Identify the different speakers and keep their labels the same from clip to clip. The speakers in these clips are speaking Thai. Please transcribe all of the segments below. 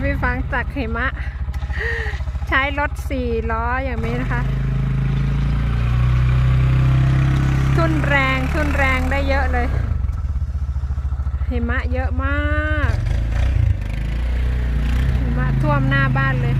Speaker 1: พี่ฟังจากหิมะ ใช้รถสี่ล้ออย่างนี้นะคะ ทุนแรงทุนแรงได้เยอะเลย หิมะเยอะมาก หิมะท่วมหน้าบ้านเลย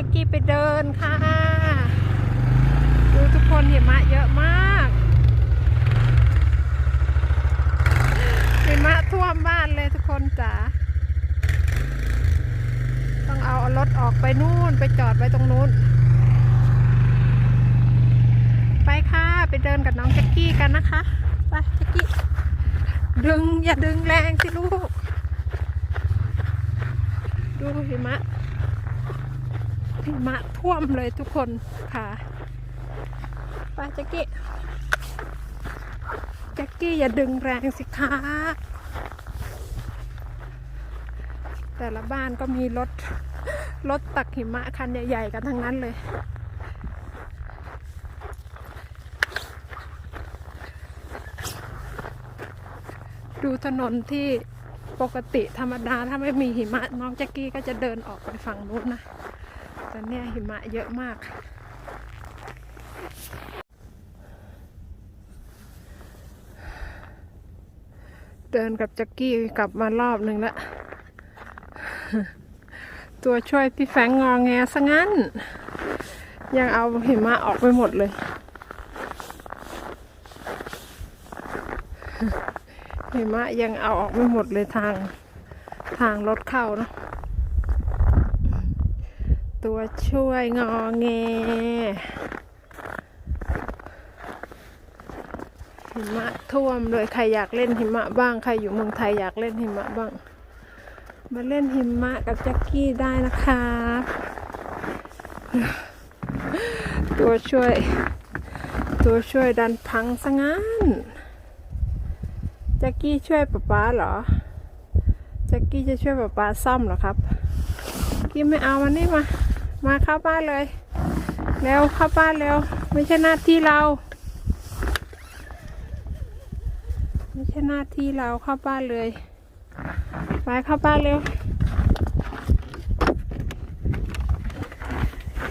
Speaker 1: จ็กกี้ไปเดินค่ะ ดูทุกคนหิมะเยอะมากหิมะท่วมบ้านเลยทุกคนจ๋าต้องเอารถออกไปนู่นไปจอดไว้ตรงนู้น ไปค่ะ ไปเดินกับน้องแจ็กกี้กันนะคะ ไปแจ็กกี้ ดึงอย่าดึงแรงสิลูก ดูหิมะ มะท่วมเลยทุกคนค่ะไปแจ็กกี้แจ็กกี้อย่าดึงแรงสิคะแต่ละบ้านก็มีรถรถตักหิมะคันใหญ่ๆกันทั้งนั้นเลย ดูถนนที่ปกติธรรมดาถ้าไม่มีหิมะน้องแจ็กกี้ก็จะเดินออกไปฝั่งนู้นนะ แต่เนี่ยหิมะเยอะมาก เดินกับแจ็กกี้กลับมารอบหนึ่งแล้วตัวช่วยพี่แฟงงองแงซะงั้น ยังเอาหิมะออกไปหมดเลย หิมะยังเอาออกไม่หมดเลยทางทางรถเข้าเนะ ตัวช่วยงอแงหิมะท่วมเลยใครอยากเล่นหิมะบ้าง ใครอยู่เมืองไทยอยากเล่นหิมะบ้าง มาเล่นหิมะกับแจ็คกี้ได้นะครับตัวช่วย ตัวช่วยดันพังซะงั้นแจ็กกี้ช่วยป๊าป๊าเหรอแจ็กกี้จะช่วยป๊าป๊าซ่อมเหรอครับ กี้ไม่เอามันนี่มา มาเข้าบ้านเลยเร็วเข้าบ้านเร็วไม่ใช่หน้าที่เรา ไม่ใช่หน้าที่เราเข้าบ้านเลยไปเข้าบ้านเร็ว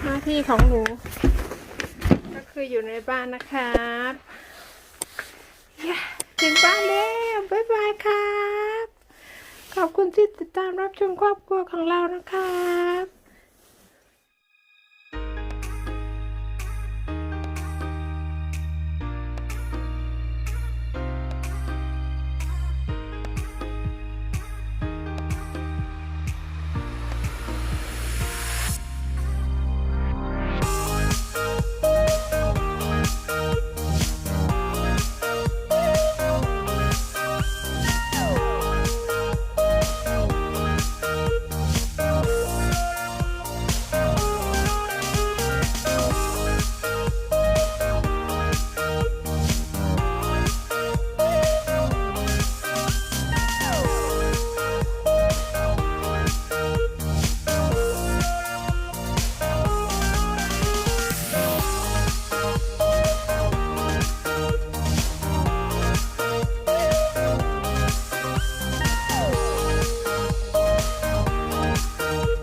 Speaker 1: หน้าที่ของหนูก็คืออยู่ในบ้านนะครับถึงบ้านแล้วบ๊ายบายครับ ขอบคุณที่ติดตามรับชมครอบครัวของเรานะครับ